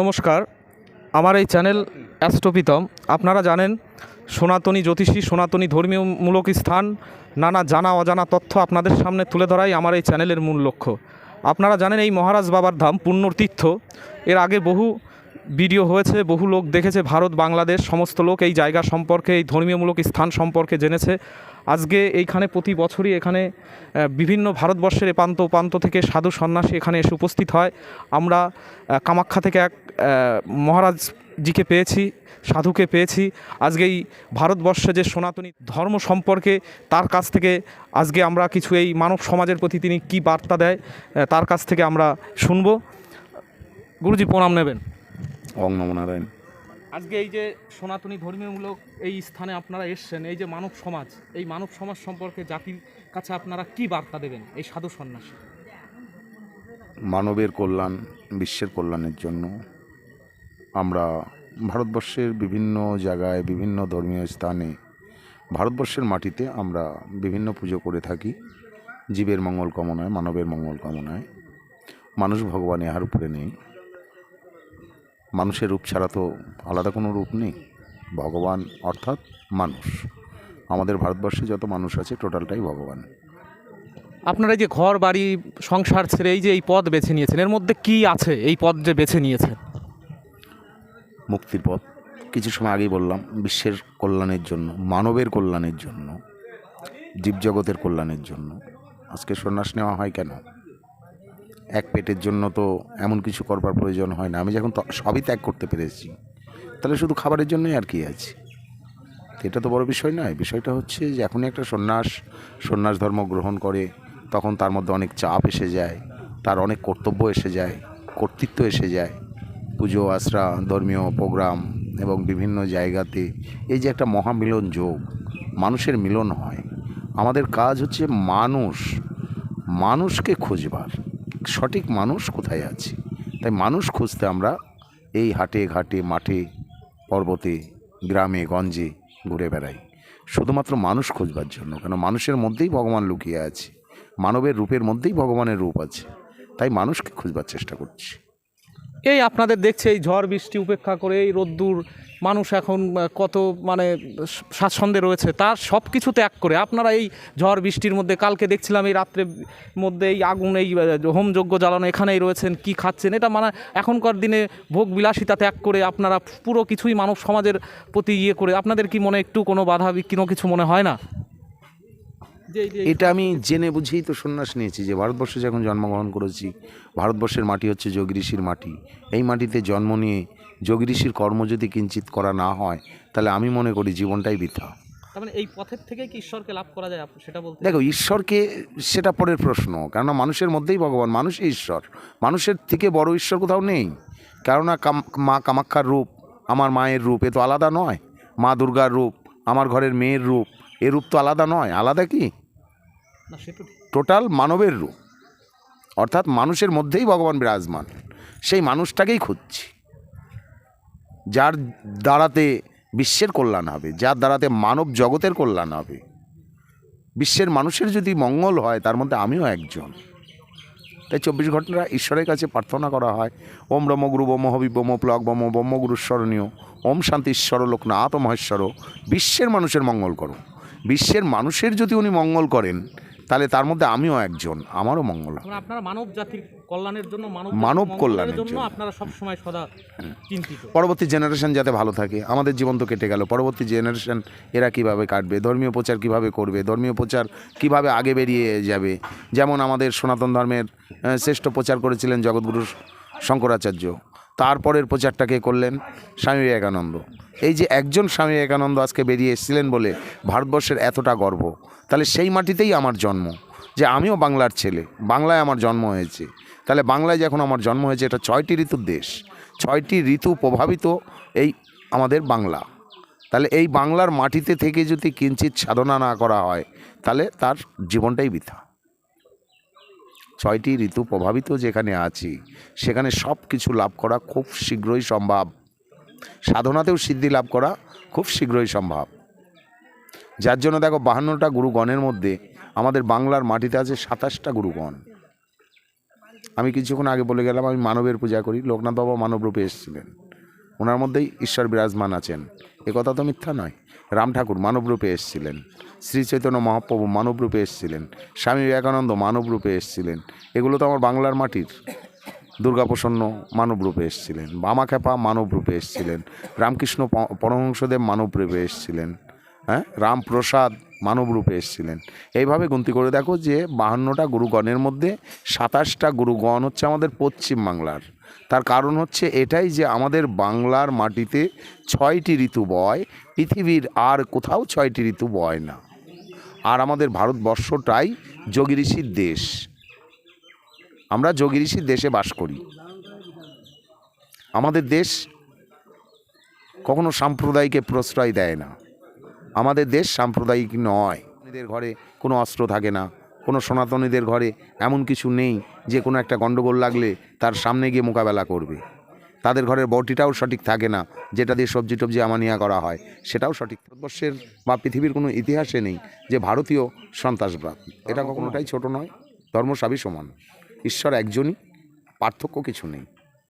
নমস্কার, আমার এই চ্যানেল অ্যাস্ট্রোপিতম আপনারা জানেন, সনাতনী জ্যোতিষী, সনাতনী ধর্মীয়মূলক স্থান, নানা জানা অজানা তথ্য আপনাদের সামনে তুলে ধরাই আমার এই চ্যানেলের মূল লক্ষ্য। আপনারা জানেন, এই মহারাজ বাবার ধাম পুণ্যর তীর্থ এর আগে বহু ভিডিও হয়েছে, বহু লোক দেখেছে, ভারত, বাংলাদেশ, সমস্ত লোক এই জায়গা সম্পর্কে, এই ধর্মীয়মূলক স্থান সম্পর্কে জেনেছে। আজকে এইখানে প্রতি বছরই এখানে বিভিন্ন ভারতবর্ষের এপান্ত প্রান্ত থেকে সাধু সন্ন্যাসী এখানে এসে উপস্থিত হয়। আমরা কামাখ্যা থেকে এক আহ, মহারাজজিকে পেয়েছি সাধুকে পেয়েছি। আজকে এই ভারতবর্ষে যে সনাতনী ধর্ম সম্পর্কে তার কাছ থেকে আজকে আমরা কিছু এই মানব সমাজের প্রতি তিনি কী বার্তা দেয় তার কাছ থেকে আমরা শুনব। গুরুজি প্রণাম নেবেন। অং নম আজকে এই যে সনাতনী ধর্মীয়মূলক এই স্থানে আপনারা এসছেন, এই যে মানব সমাজ, এই মানব সমাজ সম্পর্কে জাতির কাছে আপনারা কি বার্তা দেবেন এই সাধু সন্ন্যাসী? মানবের কল্যাণ, বিশ্বের কল্যাণের জন্য আমরা ভারতবর্ষের বিভিন্ন জায়গায়, বিভিন্ন ধর্মীয় স্থানে ভারতবর্ষের মাটিতে আমরা বিভিন্ন পুজো করে থাকি। জীবের মঙ্গল কামনায়, মানবের মঙ্গল কামনায়। মানুষ ভগবান ইহার উপরে নেই। মানুষের রূপ ছাড়া তো আলাদা কোনো রূপ নেই। ভগবান অর্থাৎ মানুষ। আমাদের ভারতবর্ষে যত মানুষ আছে টোটালটাই ভগবান। আপনারা এই যে ঘর বাড়ি সংসার ছেড়ে এই যে এই পদ বেছে নিয়েছেন এর মধ্যে কি আছে এই পদ যে বেছে নিয়েছেন? মুক্তির পথ। কিছু সময় আগেই বললাম বিশ্বের কল্যাণের জন্য মানবের কল্যাণের জন্য জীবজগতের কল্যাণের জন্য। আজকে সন্ন্যাস নেওয়া হয় কেন? এক পেটের জন্য তো এমন কিছু করবার প্রয়োজন হয় না। আমি যখন সবই ত্যাগ করতে পেরেছি, তাহলে শুধু খাবারের জন্যই আর কি আছে? এটা তো বড় বিষয় নয়। বিষয়টা হচ্ছে যে এখনই একটা সন্ন্যাস সন্ন্যাস ধর্ম গ্রহণ করে, তখন তার মধ্যে অনেক চাপ এসে যায়, তার অনেক কর্তব্য এসে যায়, কর্তৃত্ব এসে যায়। পুজো, আশ্রা, ধর্মীয় প্রোগ্রাম এবং বিভিন্ন জায়গাতে এই যে একটা মহামিলন যোগ, মানুষের মিলন হয়। আমাদের কাজ হচ্ছে মানুষ, মানুষকে খুঁজবার। সঠিক মানুষ কোথায় আছে? তাই মানুষ খুঁজতে আমরা এই হাটে ঘাটে, মাঠে, পর্বতে, গ্রামে, গঞ্জে ঘুরে বেড়াই। শুধুমাত্র মানুষ খুঁজবার জন্য, কেন মানুষের মধ্যেই ভগবান লুকিয়ে আছে। মানবের রূপের মধ্যেই ভগবানের রূপ আছে। তাই মানুষকে খুঁজবার চেষ্টা করছি। এই আপনাদের দেখছে, এই ঝড় বৃষ্টি উপেক্ষা করে, এই রোদ্দুর, মানুষ এখন কত মানে স্বাচ্ছন্দ্যে রয়েছে, তার সব কিছু ত্যাগ করে। আপনারা এই ঝড় বৃষ্টির মধ্যে, কালকে দেখছিলাম এই রাত্রে মধ্যে এই আগুন, এই হোমযজ্ঞ জ্বালানো এখানেই রয়েছেন, কি খাচ্ছেন, এটা মানে এখনকার দিনে ভোগ বিলাসিতা ত্যাগ করে আপনারা পুরো কিছুই মানব সমাজের প্রতি ইয়ে করে, আপনাদের কি মনে একটু কোনো বাধা, বিঘ্ন কিছু মনে হয় না? এটা আমি জেনে বুঝেই তো সন্ন্যাস নিয়েছি যে ভারতবর্ষে যখন জন্মগ্রহণ করেছি ভারতবর্ষের মাটি হচ্ছে যোগ ঋষির মাটি। এই মাটিতে জন্ম নিয়ে যোগ ঋষির কর্ম যদি কিঞ্চিত করা না হয় তাহলে আমি মনে করি জীবনটাই বৃথা। মানে এই পথের থেকে কি ঈশ্বরকে লাভ করা যায়? সেটা বলতে দেখো ঈশ্বরকে সেটা পরের প্রশ্ন কেননা মানুষের মধ্যেই ভগবান মানুষই ঈশ্বর। মানুষের থেকে বড় ঈশ্বর কোথাও নেই। কেননা মা কামাক্ষার রূপ আমার মায়ের রূপ এ তো আলাদা নয়। মা দুর্গার রূপ আমার ঘরের মেয়ের রূপ এ রূপ তো আলাদা নয়। আলাদা কি। টোটাল মানবের রূপ। অর্থাৎ মানুষের মধ্যেই ভগবান বিরাজমান। সেই মানুষটাকেই খুঁজছি। যার দ্বারাতে বিশ্বের কল্যাণ হবে যার দ্বারাতে মানব জগতের কল্যাণ হবে। বিশ্বের মানুষের যদি মঙ্গল হয় তার মধ্যে আমিও একজন। তাই চব্বিশ ঘণ্টা ঈশ্বরের কাছে প্রার্থনা করা হয় ওম ব্রহ্মগুরু ব্রহ্ম হবি ব্রহ্ম প্লক ব্রহ্ম ব্রহ্মগুরু স্মরণীয় ওম শান্তি ঈশ্বর লোকনাথ মহেশ্বর বিশ্বের মানুষের মঙ্গল করো বিশ্বের মানুষের যদি উনি মঙ্গল করেন তাহলে তার মধ্যে আমিও একজন আমারও মঙ্গল। মানে আপনারা মানব জাতির কল্যাণের জন্য মানব মানব কল্যাণের জন্য জন্য। আপনারা সব সময় সদা চিন্তিত। পরবর্তী জেনারেশন যাতে ভালো থাকে আমাদের জীবন তো কেটে গেল। পরবর্তী জেনারেশন এরা কীভাবে কাটবে ধর্মীয় প্রচার কীভাবে করবে ধর্মীয় প্রচার কীভাবে আগে বেরিয়ে যাবে? যেমন আমাদের সনাতন ধর্মের শ্রেষ্ঠ প্রচার করেছিলেন জগৎগুরু শঙ্করাচার্য। তারপরের প্রচারটাকে করলেন? স্বামী বিবেকানন্দ। এই যে একজন স্বামী বিবেকানন্দ আজকে বেরিয়ে এসেছিলেন বলে ভারতবর্ষের এতটা গর্ব, তাহলে সেই মাটিতেই আমার জন্ম, যে আমিও বাংলার ছেলে, বাংলায় আমার জন্ম হয়েছে। তাহলে বাংলায় যখন আমার জন্ম হয়েছে, এটা ছয়টি ঋতুর দেশ, ছয়টি ঋতু প্রভাবিত এই আমাদের বাংলা। তাহলে এই বাংলার মাটিতে থেকে যদি কিঞ্চিত সাধনা না করা হয়, তাহলে তার জীবনটাই বৃথা। ছয়টি ঋতু প্রভাবিত যেখানে আছি, সেখানে সব কিছু লাভ করা খুব শীঘ্রই সম্ভব। সাধনাতেও সিদ্ধি লাভ করা খুব শীঘ্রই সম্ভব। যার জন্য দেখো বাহান্নটা গুরুগণের মধ্যে আমাদের বাংলার মাটিতে আছে সাতাশটা গুরুগণ। আমি কিছুক্ষণ আগে বলে গেলাম, আমি মানবের পূজা করি, লোকনাথ বাবা মানব রূপে এসেছিলেন। ওনার মধ্যেই ঈশ্বর বিরাজমান আছেন। এ কথা তো মিথ্যা নয়। রাম ঠাকুর মানবরূপে এসেছিলেন। শ্রী চৈতন্য মহাপ্রভু মানব রূপে এসেছিলেন। স্বামী বিবেকানন্দ মানব রূপে এসেছিলেন। এগুলো তো আমার বাংলার মাটির। দুর্গাপ্রসন্ন মানব রূপে এসেছিলেন। বামাখ্যাপা মানব রূপে এসেছিলেন। রামকৃষ্ণ পরমহংসদেব মানব রূপে এসেছিলেন। হ্যাঁ? রামপ্রসাদ মানব রূপে এসেছিলেন। এইভাবে গুনতি করে দেখো যে বাহান্নটা গুরুগণের মধ্যে সাতাশটা গুরুগণ হচ্ছে আমাদের পশ্চিম বাংলার। তার কারণ হচ্ছে এটাই যে আমাদের বাংলার মাটিতে ছয়টি ঋতু বয়, পৃথিবীর আর কোথাও ছয়টি ঋতু বয় না। আর আমাদের ভারতবর্ষটাই যোগী ঋষির দেশ। আমরা যোগী ঋষির দেশে বাস করি। আমাদের দেশ কখনো সাম্প্রদায়িকে প্রশ্রয় দেয় না। আমাদের দেশ সাম্প্রদায়িক নয়। এদের ঘরে কোনো অস্ত্র থাকে না, কোনো সনাতনীদের ঘরে এমন কিছু নেই যে কোনো একটা গণ্ডগোল লাগলে তার সামনে গিয়ে মোকাবেলা করবে। তাদের ঘরের বটিটাও সঠিক থাকে না, যেটা দিয়ে সবজি টবজি আমানিয়া করা হয়, সেটাও সঠিক। ভারতবর্ষের বা পৃথিবীর কোনো ইতিহাসে নেই যে ভারতীয় সন্ত্রাসবাদ। এটা কখনোটাই ছোট নয়, ধর্ম সবই সমান। ঈশ্বর একজনই, পার্থক্য কিছু নেই।